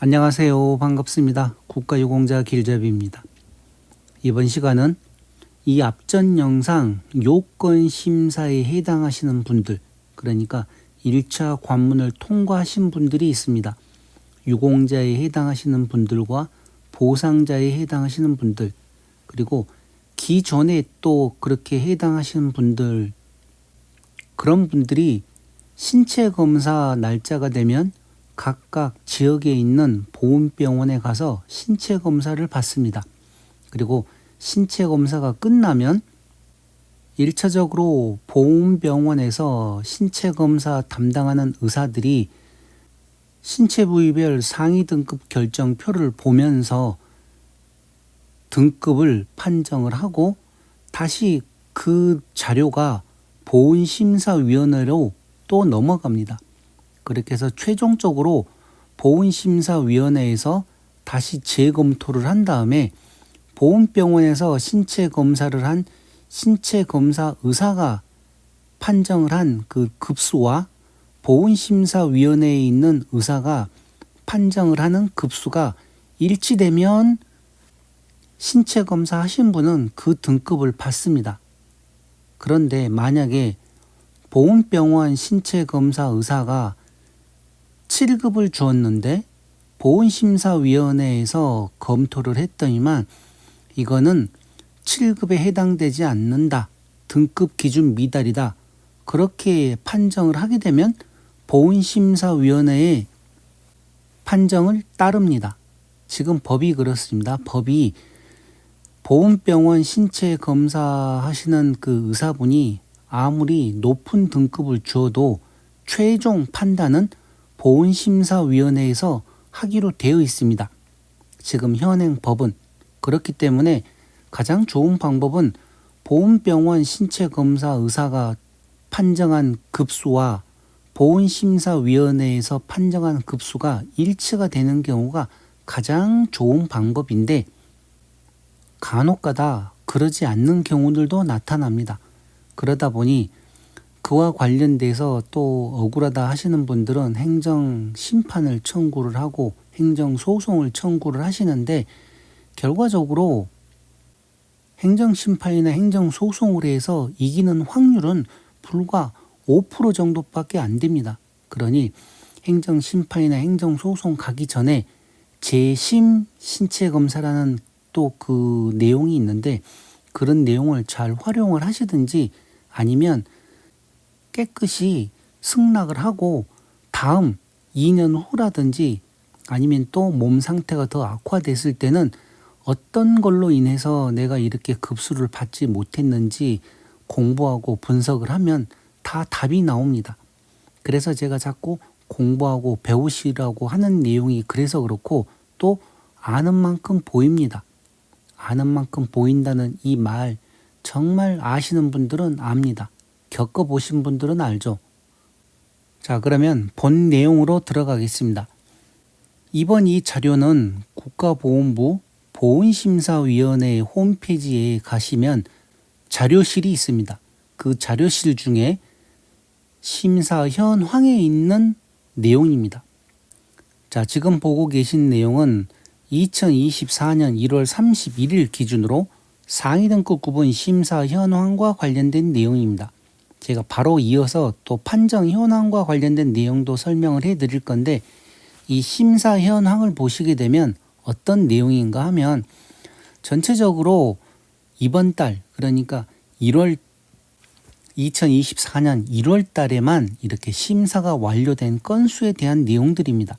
안녕하세요. 반갑습니다. 국가유공자 길잡이입니다. 이번 시간은 이 앞전 영상 요건 심사에 해당하시는 분들, 그러니까 1차 관문을 통과하신 분들이 있습니다. 유공자에 해당하시는 분들과 보상자에 해당하시는 분들, 그리고 기존에 또 그렇게 해당하시는 분들, 그런 분들이 신체 검사 날짜가 되면 각각 지역에 있는 보훈병원에 가서 신체 검사를 받습니다. 그리고 신체 검사가 끝나면 1차적으로 보훈병원에서 신체 검사 담당하는 의사들이 신체 부위별 상위 등급 결정표를 보면서 등급을 판정을 하고 다시 그 자료가 보훈심사위원회로 또 넘어갑니다. 그렇게 해서 최종적으로 보훈심사위원회에서 다시 재검토를 한 다음에 보훈병원에서 신체 검사를 한 신체 검사 의사가 판정을 한 그 급수와 보훈심사위원회에 있는 의사가 판정을 하는 급수가 일치되면 신체 검사 하신 분은 그 등급을 받습니다. 그런데 만약에 보훈병원 신체 검사 의사가 7급을 주었는데 보훈심사위원회에서 검토를 했더니만 이거는 7급에 해당되지 않는다. 등급 기준 미달이다. 그렇게 판정을 하게 되면 보훈심사위원회의 판정을 따릅니다. 지금 법이 그렇습니다. 법이 보훈병원 신체 검사하시는 그 의사분이 아무리 높은 등급을 주어도 최종 판단은 보훈심사위원회에서 하기로 되어 있습니다. 지금 현행 법은 그렇기 때문에 가장 좋은 방법은 보훈병원 신체검사 의사가 판정한 급수와 보훈심사위원회에서 판정한 급수가 일치가 되는 경우가 가장 좋은 방법인데 간혹가다 그러지 않는 경우들도 나타납니다. 그러다 보니 그와 관련돼서 또 억울하다 하시는 분들은 행정 심판을 청구를 하고 행정 소송을 청구를 하시는데 결과적으로 행정 심판이나 행정 소송을 해서 이기는 확률은 불과 5% 정도밖에 안 됩니다. 그러니 행정 심판이나 행정 소송 가기 전에 재심 신체 검사라는 또 그 내용이 있는데 그런 내용을 잘 활용을 하시든지 아니면 깨끗이 승낙을 하고 다음 2년 후라든지 아니면 또 몸 상태가 더 악화됐을 때는 어떤 걸로 인해서 내가 이렇게 급수를 받지 못했는지 공부하고 분석을 하면 다 답이 나옵니다. 그래서 제가 자꾸 공부하고 배우시라고 하는 내용이 그래서 그렇고 또 아는 만큼 보입니다. 아는 만큼 보인다는 이 말 정말 아시는 분들은 압니다. 겪어보신 분들은 알죠. 자, 그러면 본 내용으로 들어가겠습니다. 이번 이 자료는 국가보훈부 보훈심사위원회 홈페이지에 가시면 자료실이 있습니다. 그 자료실 중에 심사 현황에 있는 내용입니다. 자, 지금 보고 계신 내용은 2024년 1월 31일 기준으로 상위 등급 구분 심사 현황과 관련된 내용입니다. 제가 바로 이어서 또 판정 현황과 관련된 내용도 설명을 해 드릴 건데 이 심사 현황을 보시게 되면 어떤 내용인가 하면 전체적으로 이번 달 그러니까 1월 2024년 1월 달에만 이렇게 심사가 완료된 건수에 대한 내용들입니다.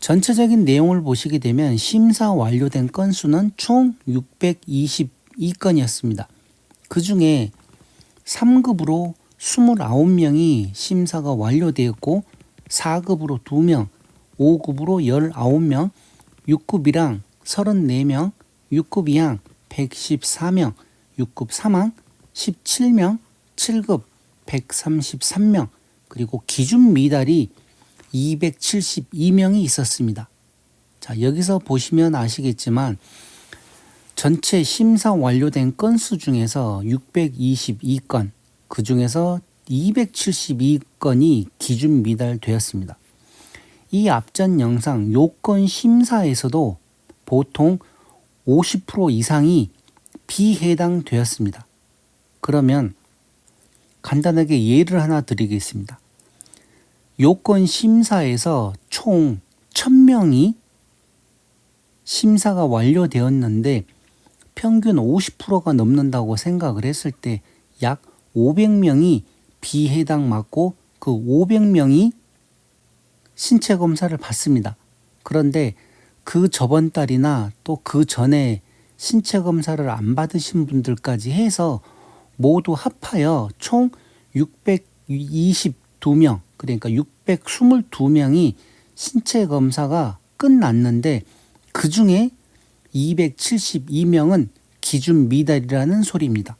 전체적인 내용을 보시게 되면 심사 완료된 건수는 총 622건이었습니다. 그 중에 3급으로 29명이 심사가 완료되었고 4급으로 2명, 5급으로 19명, 6급이랑 34명, 6급 이항 114명, 6급 3항 17명, 7급 133명, 그리고 기준 미달이 272명이 있었습니다. 자, 여기서 보시면 아시겠지만 전체 심사 완료된 건수 중에서 622건, 그 중에서 272건이 기준 미달되었습니다. 이 앞전 영상 요건 심사에서도 보통 50% 이상이 비해당되었습니다. 그러면 간단하게 예를 하나 드리겠습니다. 요건 심사에서 총 1000명이 심사가 완료되었는데 평균 50%가 넘는다고 생각을 했을 때 약 500명이 비해당 맞고 그 500명이 신체 검사를 받습니다. 그런데 그 저번 달이나 또 그 전에 신체 검사를 안 받으신 분들까지 해서 모두 합하여 총 622명, 그러니까 622명이 신체 검사가 끝났는데 그 중에 272명은 기준 미달이라는 소리입니다.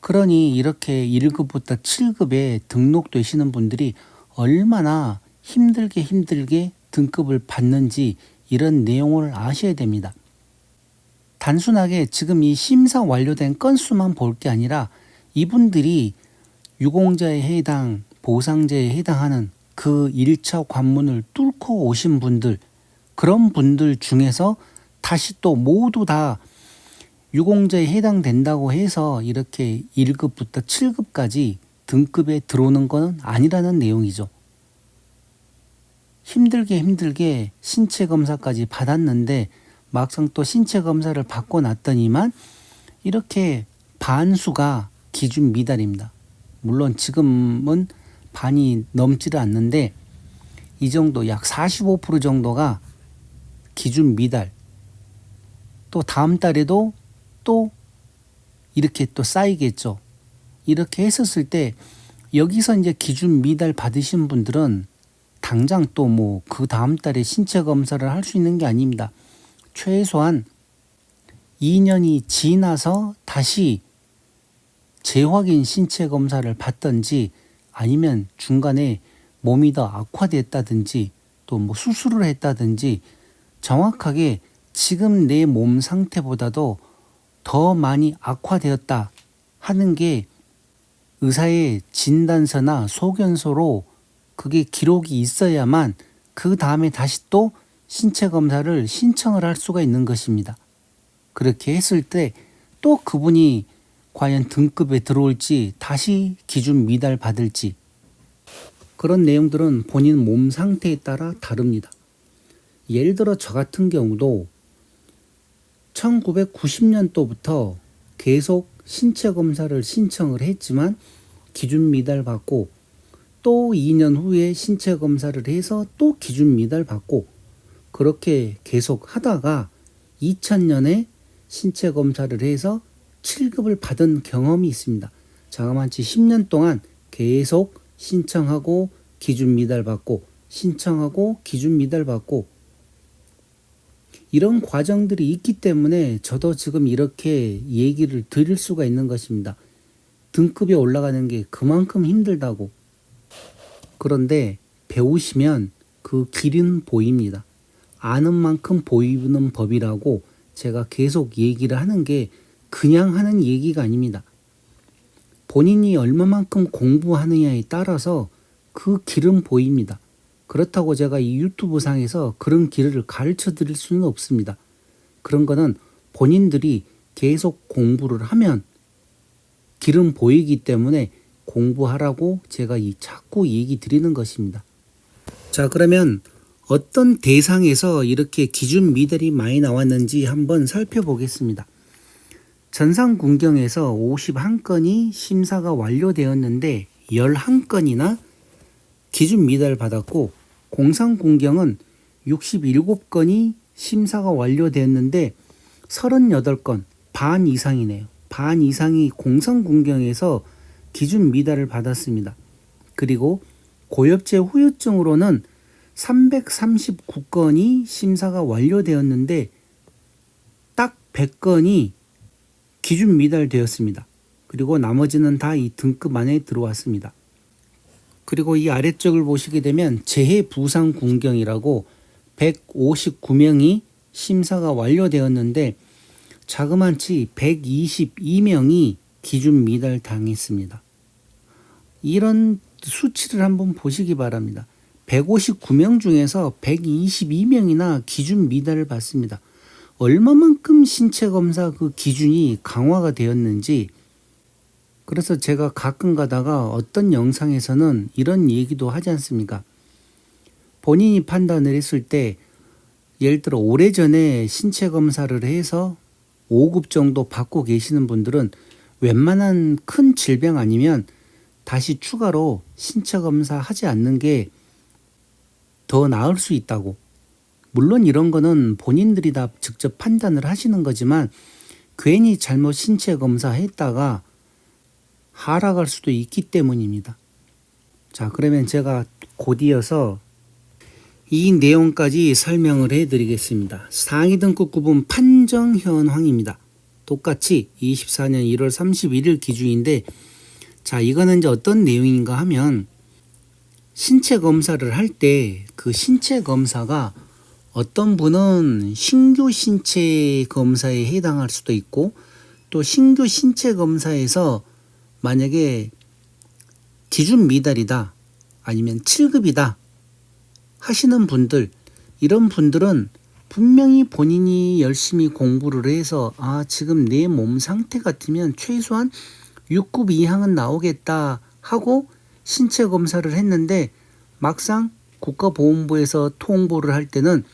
그러니 이렇게 1급부터 7급에 등록되시는 분들이 얼마나 힘들게 힘들게 등급을 받는지 이런 내용을 아셔야 됩니다. 단순하게 지금 이 심사 완료된 건수만 볼 게 아니라 이분들이 유공자에 해당, 보상자에 해당하는 그 1차 관문을 뚫고 오신 분들, 그런 분들 중에서 다시 또 모두 다 유공자에 해당된다고 해서 이렇게 1급부터 7급까지 등급에 들어오는 것은 아니라는 내용이죠. 힘들게 힘들게 신체 검사까지 받았는데 막상 또 신체 검사를 받고 났더니만 이렇게 반수가 기준 미달입니다. 물론 지금은 반이 넘지를 않는데 이 정도 약 45% 정도가 기준 미달. 또 다음 달에도 또 이렇게 또 쌓이겠죠. 이렇게 했었을 때 여기서 이제 기준 미달 받으신 분들은 당장 또 뭐 그 다음 달에 신체 검사를 할 수 있는 게 아닙니다. 최소한 2년이 지나서 다시 재확인 신체 검사를 받던지 아니면 중간에 몸이 더 악화됐다든지 또 뭐 수술을 했다든지 정확하게 지금 내 몸 상태보다도 더 많이 악화되었다 하는 게 의사의 진단서나 소견서로 그게 기록이 있어야만 그 다음에 다시 또 신체 검사를 신청을 할 수가 있는 것입니다. 그렇게 했을 때 또 그분이 과연 등급에 들어올지 다시 기준 미달 받을지 그런 내용들은 본인 몸 상태에 따라 다릅니다. 예를 들어 저 같은 경우도 1990년도부터 계속 신체 검사를 신청을 했지만 기준 미달 받고 또 2년 후에 신체 검사를 해서 또 기준 미달 받고 그렇게 계속 하다가 2000년에 신체 검사를 해서 7급을 받은 경험이 있습니다. 자그마치 10년 동안 계속 신청하고 기준 미달 받고 신청하고 기준 미달 받고 이런 과정들이 있기 때문에 저도 지금 이렇게 얘기를 드릴 수가 있는 것입니다. 등급이 올라가는 게 그만큼 힘들다고. 그런데 배우시면 그 길은 보입니다. 아는 만큼 보이는 법이라고 제가 계속 얘기를 하는 게 그냥 하는 얘기가 아닙니다. 본인이 얼마만큼 공부하느냐에 따라서 그 길은 보입니다. 그렇다고 제가 이 유튜브 상에서 그런 길을 가르쳐 드릴 수는 없습니다. 그런 거는 본인들이 계속 공부를 하면 길은 보이기 때문에 공부하라고 제가 이 자꾸 얘기 드리는 것입니다. 자, 그러면 어떤 대상에서 이렇게 기준 미달이 많이 나왔는지 한번 살펴보겠습니다. 전상군경에서 51건이 심사가 완료되었는데 11건이나 기준 미달 받았고 공상군경은 67건이 심사가 완료되었는데 38건 반 이상이네요. 반 이상이 공상군경에서 기준 미달을 받았습니다. 그리고 고엽제 후유증으로는 339건이 심사가 완료되었는데 딱 100건이 기준 미달되었습니다. 그리고 나머지는 다 이 등급 안에 들어왔습니다. 그리고 이 아래쪽을 보시게 되면 재해 부상 군경이라고 159명이 심사가 완료되었는데 자그마치 122명이 기준 미달 당했습니다. 이런 수치를 한번 보시기 바랍니다. 159명 중에서 122명이나 기준 미달을 받습니다. 얼마만큼 신체 검사 그 기준이 강화가 되었는지 그래서 제가 가끔 가다가 어떤 영상에서는 이런 얘기도 하지 않습니까? 본인이 판단을 했을 때 예를 들어 오래전에 신체 검사를 해서 5급 정도 받고 계시는 분들은 웬만한 큰 질병 아니면 다시 추가로 신체 검사 하지 않는 게 더 나을 수 있다고. 물론 이런 거는 본인들이 다 직접 판단을 하시는 거지만 괜히 잘못 신체 검사 했다가 하락할 수도 있기 때문입니다. 자, 그러면 제가 곧 이어서 이 내용까지 설명을 해 드리겠습니다. 상위 등급 구분 판정 현황입니다. 똑같이 24년 1월 31일 기준인데 자, 이거는 이제 어떤 내용인가 하면 신체 검사를 할 때 그 신체 검사가 어떤 분은 신규 신체 검사에 해당할 수도 있고 또 신규 신체 검사에서 만약에 기준 미달이다 아니면 7급이다 하시는 분들 이런 분들은 분명히 본인이 열심히 공부를 해서 아 지금 내 몸 상태 같으면 최소한 6급 이상은 나오겠다 하고 신체 검사를 했는데 막상 국가보훈부에서 통보를 할 때는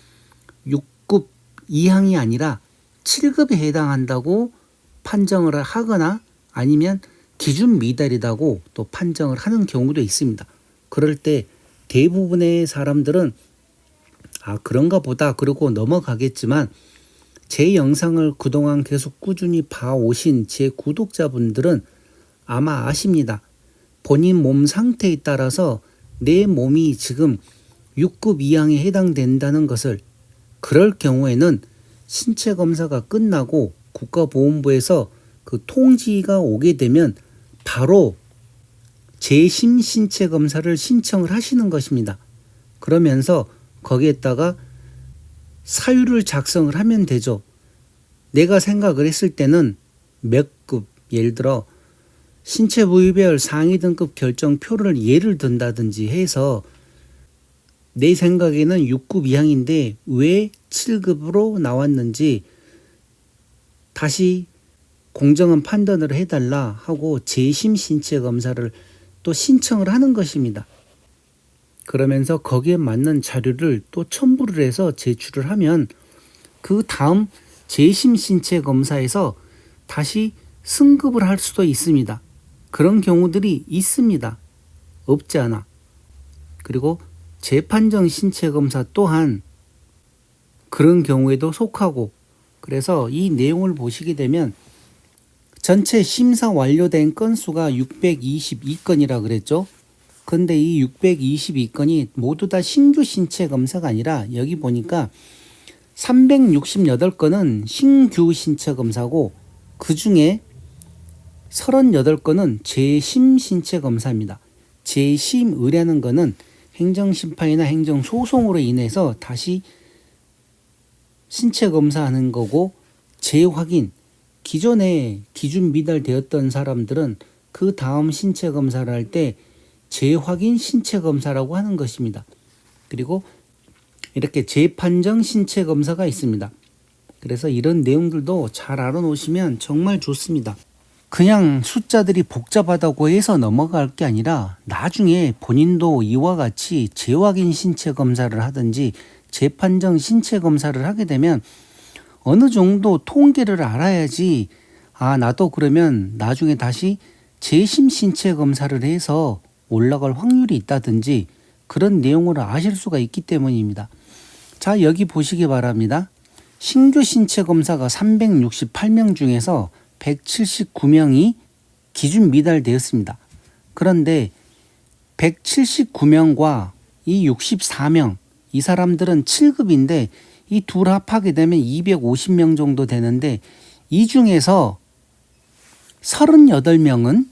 6급 이상이 아니라 7급에 해당한다고 판정을 하거나 아니면 기준 미달이라고 또 판정을 하는 경우도 있습니다. 그럴 때 대부분의 사람들은 아 그런가 보다 그러고 넘어가겠지만 제 영상을 그동안 계속 꾸준히 봐오신 제 구독자분들은 아마 아십니다. 본인 몸 상태에 따라서 내 몸이 지금 6급 이항에 해당된다는 것을 그럴 경우에는 신체 검사가 끝나고 국가보훈부에서 그 통지가 오게 되면 바로 재심 신체 검사를 신청을 하시는 것입니다. 그러면서 거기에다가 사유를 작성을 하면 되죠. 내가 생각을 했을 때는 몇 급, 예를 들어 신체 부위별 상위 등급 결정표를 예를 든다든지 해서 내 생각에는 6급 이항인데 왜 7급으로 나왔는지 다시 공정한 판단을 해달라 하고 재심 신체 검사를 또 신청을 하는 것입니다. 그러면서 거기에 맞는 자료를 또 첨부를 해서 제출을 하면 그 다음 재심 신체 검사에서 다시 승급을 할 수도 있습니다. 그런 경우들이 있습니다. 없지 않아. 그리고 재판정 신체 검사 또한 그런 경우에도 속하고 그래서 이 내용을 보시게 되면 전체 심사 완료된 건수가 622건이라 그랬죠. 근데 이 622건이 모두 다 신규 신체 검사가 아니라 여기 보니까 368건은 신규 신체 검사고 그 중에 38건은 재심 신체 검사입니다. 재심 의뢰하는 거는 행정심판이나 행정소송으로 인해서 다시 신체 검사하는 거고 재확인 기존에 기준 미달되었던 사람들은 그 다음 신체 검사를 할 때 재확인 신체 검사라고 하는 것입니다. 그리고 이렇게 재판정 신체 검사가 있습니다. 그래서 이런 내용들도 잘 알아놓으시면 정말 좋습니다. 그냥 숫자들이 복잡하다고 해서 넘어갈 게 아니라 나중에 본인도 이와 같이 재확인 신체 검사를 하든지 재판정 신체 검사를 하게 되면 어느 정도 통계를 알아야지 아 나도 그러면 나중에 다시 재심 신체 검사를 해서 올라갈 확률이 있다든지 그런 내용을 아실 수가 있기 때문입니다. 자 여기 보시기 바랍니다. 신규 신체 검사가 368명 중에서 179명이 기준 미달되었습니다. 그런데 179명과 이 64명, 이 사람들은 7급인데 이 둘 합하게 되면 250명 정도 되는데 이 중에서 38명은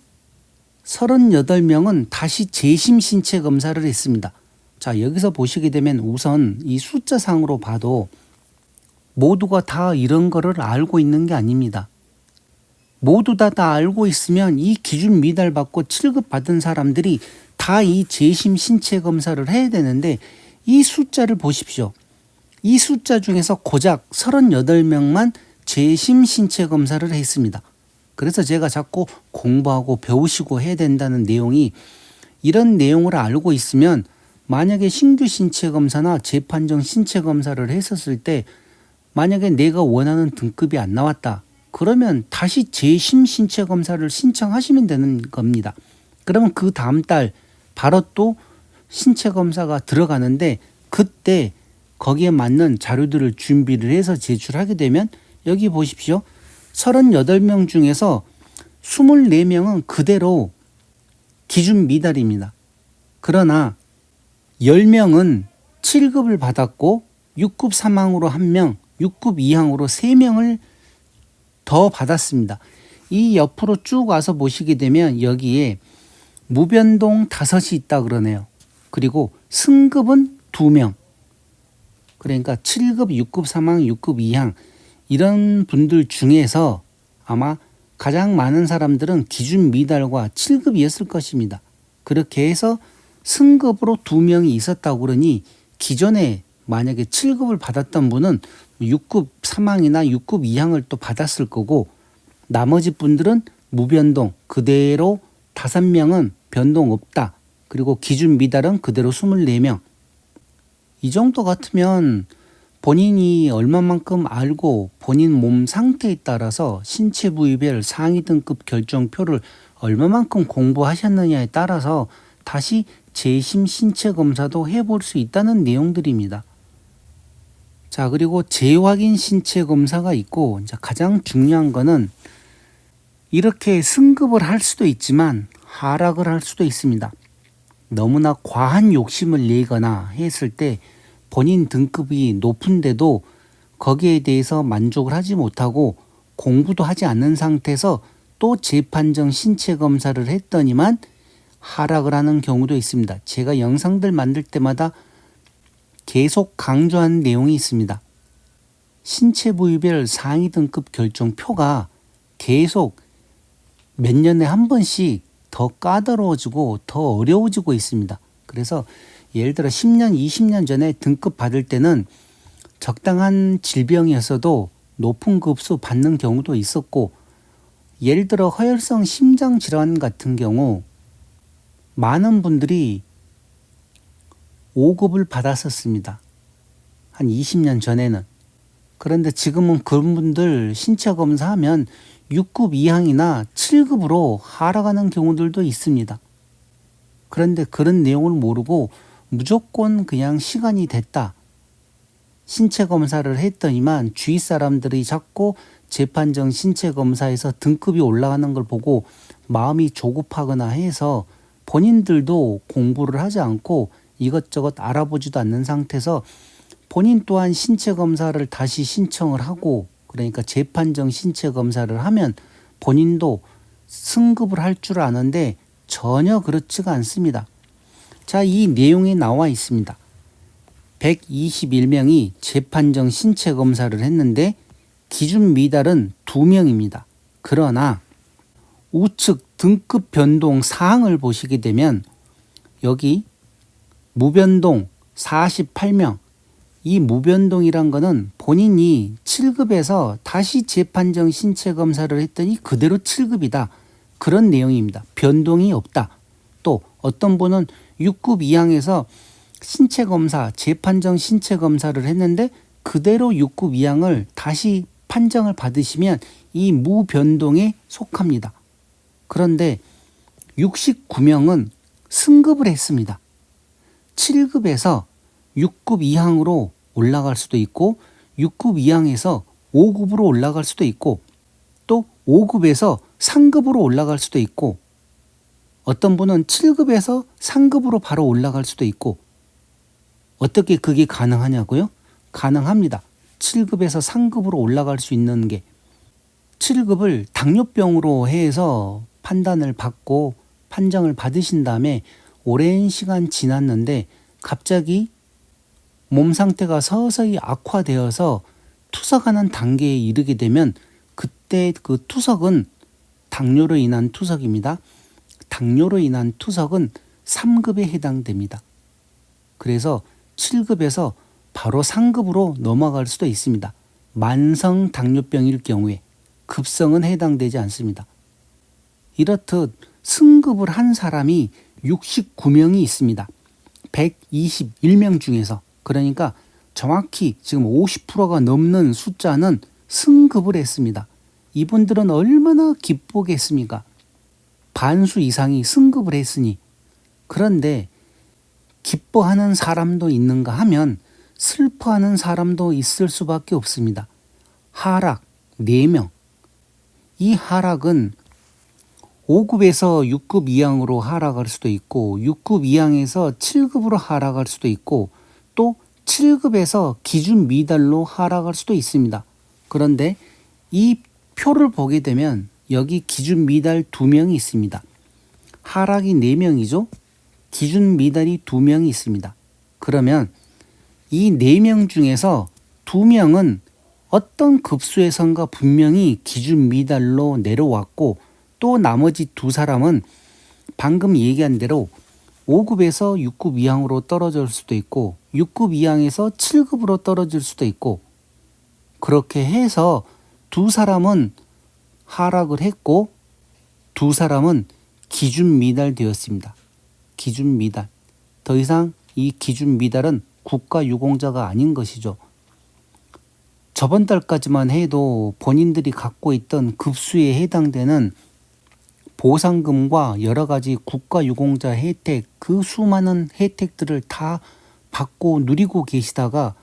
38명은 다시 재심 신체 검사를 했습니다. 자, 여기서 보시게 되면 우선 이 숫자상으로 봐도 모두가 다 이런 거를 알고 있는 게 아닙니다. 모두 다 다 알고 있으면 이 기준 미달 받고 7급 받은 사람들이 다 이 재심 신체 검사를 해야 되는데 이 숫자를 보십시오. 이 숫자 중에서 고작 38명만 재심 신체 검사를 했습니다. 그래서 제가 자꾸 공부하고 배우시고 해야 된다는 내용이 이런 내용을 알고 있으면 만약에 신규 신체 검사나 재판정 신체 검사를 했었을 때 만약에 내가 원하는 등급이 안 나왔다. 그러면 다시 재심 신체 검사를 신청하시면 되는 겁니다. 그러면 그 다음 달 바로 또 신체 검사가 들어가는데 그때 거기에 맞는 자료들을 준비를 해서 제출하게 되면 여기 보십시오. 38명 중에서 24명은 그대로 기준 미달입니다. 그러나 10명은 7급을 받았고 6급 사망으로 1명, 6급 이항으로 3명을 더 받았습니다. 이 옆으로 쭉 와서 보시게 되면 여기에 무변동 다섯이 있다 그러네요. 그리고 승급은 2명. 그러니까 7급, 6급 사망, 6급 이항 이런 분들 중에서 아마 가장 많은 사람들은 기준 미달과 7급이었을 것입니다. 그렇게 해서 승급으로 두 명이 있었다고 그러니 기존에 만약에 7급을 받았던 분은 6급 사망이나 6급 이항을 또 받았을 거고 나머지 분들은 무변동 그대로 다섯 명은 변동 없다. 그리고 기준 미달은 그대로 24명. 이 정도 같으면 본인이 얼마만큼 알고 본인 몸 상태에 따라서 신체 부위별 상위 등급 결정표를 얼마만큼 공부하셨느냐에 따라서 다시 재심 신체 검사도 해볼 수 있다는 내용들입니다. 자, 그리고 재확인 신체 검사가 있고, 이제 가장 중요한 거는 이렇게 승급을 할 수도 있지만 하락을 할 수도 있습니다. 너무나 과한 욕심을 내거나 했을 때 본인 등급이 높은데도 거기에 대해서 만족을 하지 못하고 공부도 하지 않는 상태에서 또 재판정 신체 검사를 했더니만 하락을 하는 경우도 있습니다. 제가 영상들 만들 때마다 계속 강조한 내용이 있습니다. 신체 부위별 상위 등급 결정표가 계속 몇 년에 한 번씩 더 까다로워지고 더 어려워지고 있습니다. 그래서 예를 들어 10년, 20년 전에 등급 받을 때는 적당한 질병이었어도 높은 급수 받는 경우도 있었고 예를 들어 허혈성 심장 질환 같은 경우 많은 분들이 5급을 받았었습니다. 한 20년 전에는. 그런데 지금은 그런 분들 신체 검사하면 6급 이항이나 7급으로 하락하는 경우들도 있습니다. 그런데 그런 내용을 모르고 무조건 그냥 시간이 됐다. 신체 검사를 했더니만 주위 사람들이 자꾸 재판정 신체 검사에서 등급이 올라가는 걸 보고 마음이 조급하거나 해서 본인들도 공부를 하지 않고 이것저것 알아보지도 않는 상태에서 본인 또한 신체 검사를 다시 신청을 하고 그러니까 재판정 신체 검사를 하면 본인도 승급을 할 줄 아는데 전혀 그렇지가 않습니다. 자, 이 내용이 나와 있습니다. 121명이 재판정 신체 검사를 했는데 기준 미달은 2명입니다. 그러나 우측 등급 변동 사항을 보시게 되면 여기 무변동 48명 이 무변동이란 거는 본인이 7급에서 다시 재판정 신체 검사를 했더니 그대로 7급이다. 그런 내용입니다. 변동이 없다. 또 어떤 분은 6급 이항에서 신체 검사, 재판정 신체 검사를 했는데 그대로 6급 이항을 다시 판정을 받으시면 이 무변동에 속합니다. 그런데 69명은 승급을 했습니다. 7급에서 6급 이항으로 올라갈 수도 있고 6급 이항에서 5급으로 올라갈 수도 있고 또 5급에서 상급으로 올라갈 수도 있고 어떤 분은 7급에서 상급으로 바로 올라갈 수도 있고 어떻게 그게 가능하냐고요? 가능합니다. 7급에서 상급으로 올라갈 수 있는 게 7급을 당뇨병으로 해서 판단을 받고 판정을 받으신 다음에 오랜 시간 지났는데 갑자기 몸 상태가 서서히 악화되어서 투석하는 단계에 이르게 되면 그때 그 투석은 당뇨로 인한 투석입니다. 당뇨로 인한 투석은 3급에 해당됩니다. 그래서 7급에서 바로 상급으로 넘어갈 수도 있습니다. 만성 당뇨병일 경우에 급성은 해당되지 않습니다. 이렇듯 승급을 한 사람이 69명이 있습니다. 121명 중에서 그러니까 정확히 지금 50%가 넘는 숫자는 승급을 했습니다. 이분들은 얼마나 기쁘겠습니까? 반수 이상이 승급을 했으니 그런데 기뻐하는 사람도 있는가 하면 슬퍼하는 사람도 있을 수밖에 없습니다. 하락 4명. 이 하락은 5급에서 6급 이항으로 하락할 수도 있고 6급 이항에서 7급으로 하락할 수도 있고 또 7급에서 기준 미달로 하락할 수도 있습니다. 그런데 이 표를 보게 되면 여기 기준 미달 2명이 있습니다. 하락이 4명이죠. 기준 미달이 2명이 있습니다. 그러면 이 4명 중에서 2명은 어떤 급수에선가 분명히 기준 미달로 내려왔고 또 나머지 두 사람은 방금 얘기한 대로 5급에서 6급 이항으로 떨어질 수도 있고 6급 이항에서 7급으로 떨어질 수도 있고 그렇게 해서 두 사람은 하락을 했고 두 사람은 기준 미달되었습니다. 기준 미달. 더 이상 이 기준 미달은 국가 유공자가 아닌 것이죠. 저번 달까지만 해도 본인들이 갖고 있던 급수에 해당되는 보상금과 여러 가지 국가 유공자 혜택, 그 수많은 혜택들을 다 받고 누리고 계시다가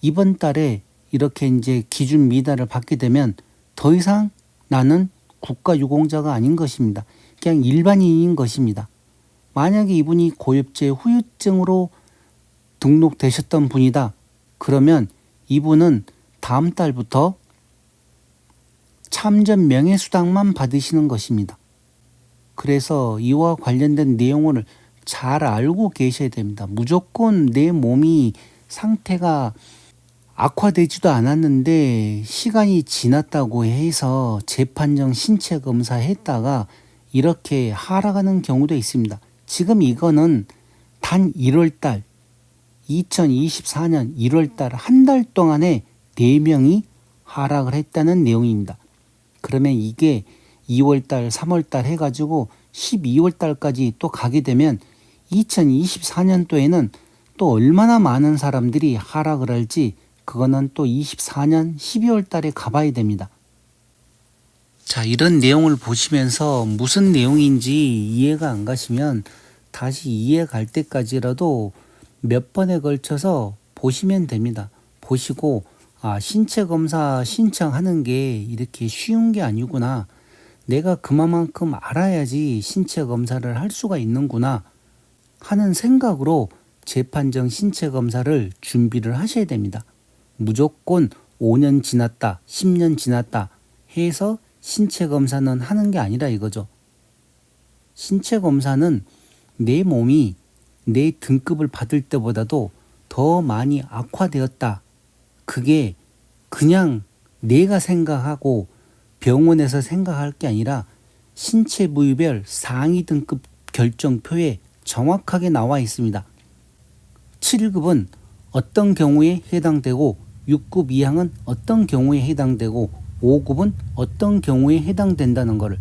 이번 달에 이렇게 이제 기준 미달을 받게 되면 더 이상 나는 국가 유공자가 아닌 것입니다. 그냥 일반인인 것입니다. 만약에 이분이 고엽제 후유증으로 등록되셨던 분이다. 그러면 이분은 다음 달부터 참전 명예수당만 받으시는 것입니다. 그래서 이와 관련된 내용을 잘 알고 계셔야 됩니다. 무조건 내 몸이 상태가 악화되지도 않았는데 시간이 지났다고 해서 재판정 신체 검사 했다가 이렇게 하락하는 경우도 있습니다. 지금 이거는 단 1월 달 2024년 1월 달 한 달 동안에 4명이 하락을 했다는 내용입니다. 그러면 이게 2월 달, 3월 달 해가지고 12월 달까지 또 가게 되면 2024년도에는 또 얼마나 많은 사람들이 하락을 할지 그거는 또 24년 12월 달에 가봐야 됩니다. 자, 이런 내용을 보시면서 무슨 내용인지 이해가 안 가시면 다시 이해 갈 때까지라도 몇 번에 걸쳐서 보시면 됩니다. 보시고, 아, 신체 검사 신청하는 게 이렇게 쉬운 게 아니구나. 내가 그만큼 알아야지 신체 검사를 할 수가 있는구나 하는 생각으로 재판정 신체 검사를 준비를 하셔야 됩니다. 무조건 5년 지났다, 10년 지났다 해서 신체 검사는 하는 게 아니라 이거죠. 신체 검사는 내 몸이 내 등급을 받을 때보다도 더 많이 악화되었다. 그게 그냥 내가 생각하고 병원에서 생각할 게 아니라 신체 부위별 상위 등급 결정표에 정확하게 나와 있습니다. 7급은 어떤 경우에 해당되고 6급 이항은 어떤 경우에 해당되고 5급은 어떤 경우에 해당된다는 것을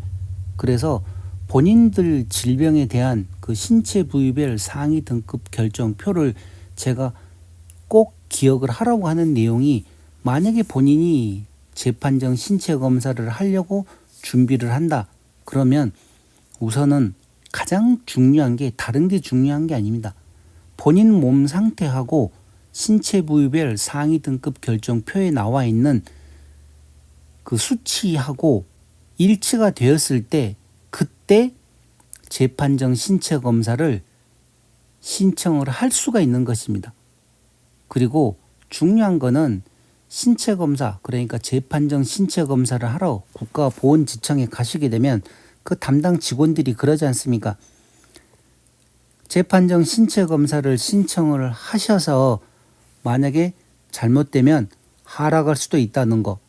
그래서 본인들 질병에 대한 그 신체 부위별 상위 등급 결정표를 제가 꼭 기억을 하라고 하는 내용이 만약에 본인이 재판정 신체 검사를 하려고 준비를 한다. 그러면 우선은 가장 중요한 게 다른 게 중요한 게 아닙니다. 본인 몸 상태하고 신체 부위별 상위 등급 결정표에 나와 있는 그 수치하고 일치가 되었을 때 그때 재판정 신체 검사를 신청을 할 수가 있는 것입니다. 그리고 중요한 거는 신체 검사, 그러니까 재판정 신체 검사를 하러 국가보건지청에 가시게 되면 그 담당 직원들이 그러지 않습니까? 재판정 신체 검사를 신청을 하셔서 만약에 잘못되면 하락할 수도 있다는 거.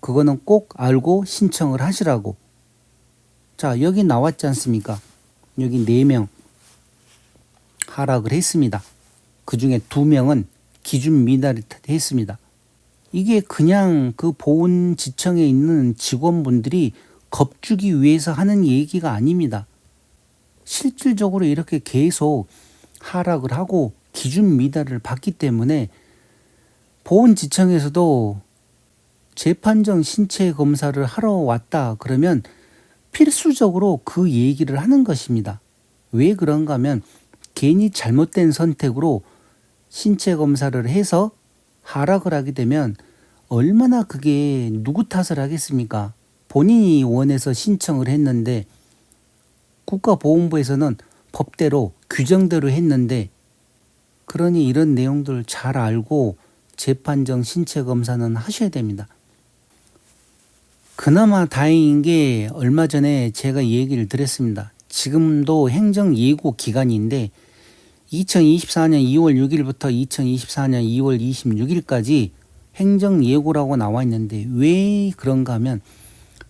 그거는 꼭 알고 신청을 하시라고. 자, 여기 나왔지 않습니까? 여기 4명. 하락을 했습니다. 그 중에 두 명은 기준 미달을 했습니다. 이게 그냥 그 보훈지청에 있는 직원분들이 겁주기 위해서 하는 얘기가 아닙니다. 실질적으로 이렇게 계속 하락을 하고 기준 미달을 받기 때문에 보훈지청에서도 재판정 신체 검사를 하러 왔다 그러면 필수적으로 그 얘기를 하는 것입니다. 왜 그런가 하면 괜히 잘못된 선택으로 신체 검사를 해서 하락을 하게 되면 얼마나 그게 누구 탓을 하겠습니까? 본인이 원해서 신청을 했는데 국가보훈부에서는 법대로 규정대로 했는데 그러니 이런 내용들 잘 알고 재판정 신체 검사는 하셔야 됩니다. 그나마 다행인 게 얼마 전에 제가 얘기를 드렸습니다. 지금도 행정 예고 기간인데 2024년 2월 6일부터 2024년 2월 26일까지 행정 예고라고 나와 있는데 왜 그런가 하면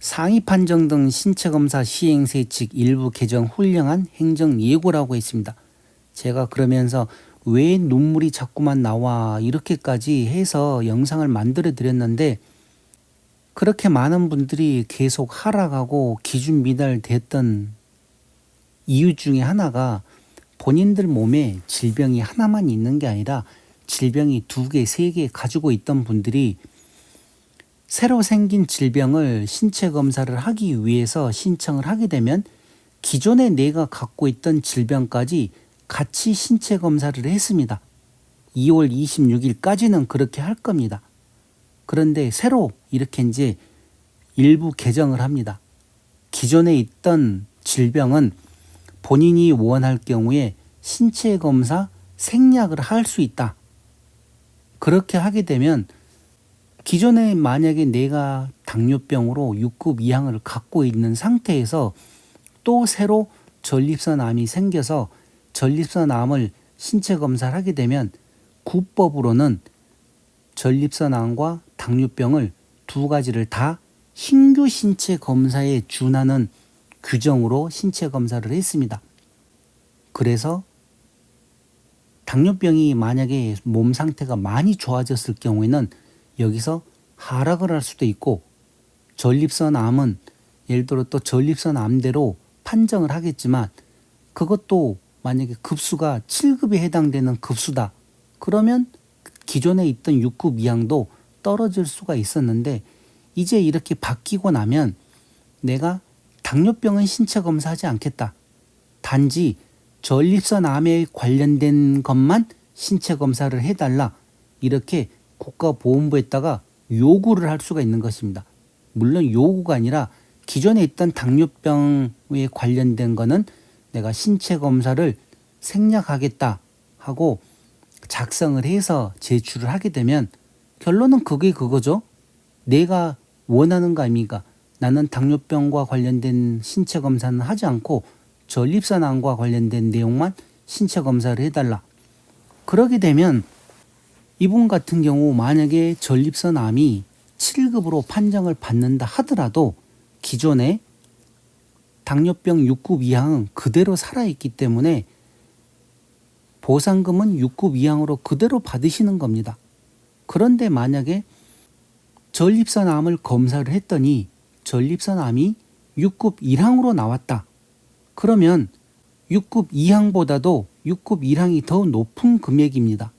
상위 판정 등 신체 검사 시행세 측 일부 개정 훌륭한 행정 예고라고 했습니다. 제가 그러면서 왜 눈물이 자꾸만 나와 이렇게까지 해서 영상을 만들어 드렸는데 그렇게 많은 분들이 계속 하락하고 기준 미달됐던 이유 중에 하나가 본인들 몸에 질병이 하나만 있는 게 아니라 질병이 두 개, 세 개 가지고 있던 분들이 새로 생긴 질병을 신체 검사를 하기 위해서 신청을 하게 되면 기존에 내가 갖고 있던 질병까지 같이 신체 검사를 했습니다. 2월 26일까지는 그렇게 할 겁니다. 그런데 새로 이렇게 이제 일부 개정을 합니다. 기존에 있던 질병은 본인이 원할 경우에 신체 검사 생략을 할 수 있다. 그렇게 하게 되면 기존에 만약에 내가 당뇨병으로 6급 이항을 갖고 있는 상태에서 또 새로 전립선 암이 생겨서 전립선 암을 신체 검사를 하게 되면 구법으로는 전립선 암과 당뇨병을 두 가지를 다 신규 신체 검사에 준하는 규정으로 신체 검사를 했습니다. 그래서 당뇨병이 만약에 몸 상태가 많이 좋아졌을 경우에는 여기서 하락을 할 수도 있고 전립선 암은 예를 들어 또 전립선 암대로 판정을 하겠지만 그것도 만약에 급수가 7급에 해당되는 급수다. 그러면 기존에 있던 6급 이항도 떨어질 수가 있었는데 이제 이렇게 바뀌고 나면 내가 당뇨병은 신체 검사하지 않겠다. 단지 전립선 암에 관련된 것만 신체 검사를 해달라. 이렇게 국가보훈부에다가 요구를 할 수가 있는 것입니다. 물론 요구가 아니라 기존에 있던 당뇨병에 관련된 거는 내가 신체 검사를 생략하겠다 하고 작성을 해서 제출을 하게 되면 결론은 그게 그거죠. 내가 원하는 거 아닙니까? 나는 당뇨병과 관련된 신체 검사는 하지 않고 전립선암과 관련된 내용만 신체 검사를 해달라. 그러게 되면 이분 같은 경우 만약에 전립선 암이 7급으로 판정을 받는다 하더라도 기존에 당뇨병 6급 이항은 그대로 살아있기 때문에 보상금은 6급 이항으로 그대로 받으시는 겁니다. 그런데 만약에 전립선 암을 검사를 했더니 전립선 암이 6급 1항으로 나왔다. 그러면 6급 2항보다도 6급 1항이 더 높은 금액입니다.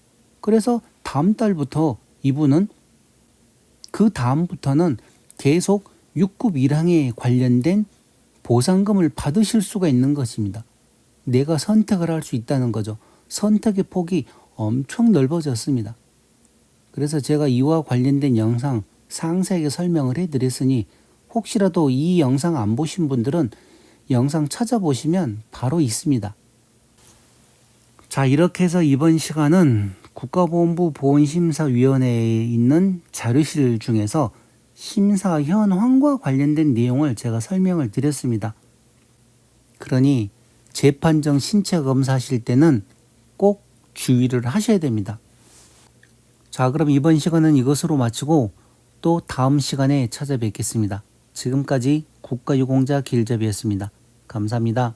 그래서 다음 달부터 이분은 그 다음부터는 계속 6급 1항에 관련된 보상금을 받으실 수가 있는 것입니다. 내가 선택을 할 수 있다는 거죠. 선택의 폭이 엄청 넓어졌습니다. 그래서 제가 이와 관련된 영상 상세하게 설명을 해드렸으니 혹시라도 이 영상 안 보신 분들은 영상 찾아보시면 바로 있습니다. 자, 이렇게 해서 이번 시간은 국가보훈부 보훈심사위원회에 있는 자료실 중에서 심사 현황과 관련된 내용을 제가 설명을 드렸습니다. 그러니 재판정 신체 검사하실 때는 꼭 주의를 하셔야 됩니다. 자, 그럼 이번 시간은 이것으로 마치고 또 다음 시간에 찾아뵙겠습니다. 지금까지 국가유공자 길잡이였습니다. 감사합니다.